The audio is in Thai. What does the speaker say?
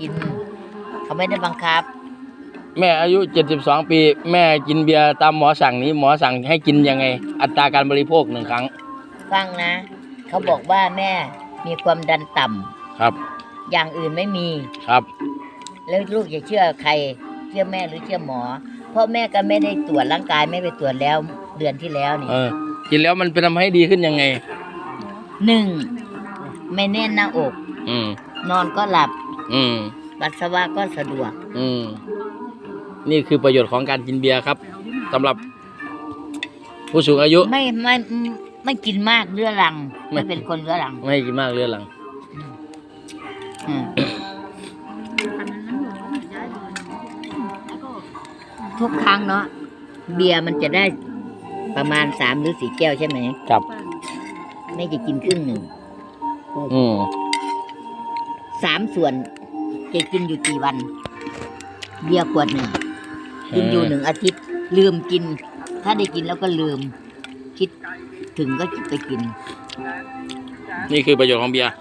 กิน เขาไม่ได้บังคับ แม่อายุ 72 ปี แม่กินเบียร์ตามหมอสั่งนี้ หมอสั่งให้กินยังไง อัตราการบริโภคหนึ่งครั้ง ฟังนะ เขาบอกว่าแม่มีความดันต่ำครับ อย่างอื่นไม่มี ครับ แล้วลูกจะเชื่อใคร เชื่อแม่หรือเชื่อหมอ เพราะแม่ก็ไม่ได้ตรวจร่างกายไม่ไปตรวจแล้วเดือนที่แล้วนี่เออ กินแล้วมันเป็นทำให้ดีขึ้นยังไง หนึ่งไม่แน่นหน้าอก อืม นอนก็หลับ อืม ปัสสาวะก็สะดวก อืม นี่คือประโยชน์ของการกินเบียร์ครับสำหรับ ผู้สูงอายุไม่ไม่ไม่ไม่กินมากเรื้อรัง ไม่ ไม่เป็นคนเรื้อรัง ไม่ให้กินมากเรื้อรัง อืมทุกครั้งเนาะเบียร์มันจะได้ประมาณสามหรือสี่แก้วใช่ไหมครับแม่จะกินครึ่งหนึ่ง อืม สามส่วนจะกินอยู่กี่วัน เบียร์ขวดหนึ่งกินอยู่หนึ่งอาทิตย์ ลืมกิน ถ้าได้กินแล้วก็ลืม คิดถึงก็ไปกิน นี่คือประโยชน์ของเบียร์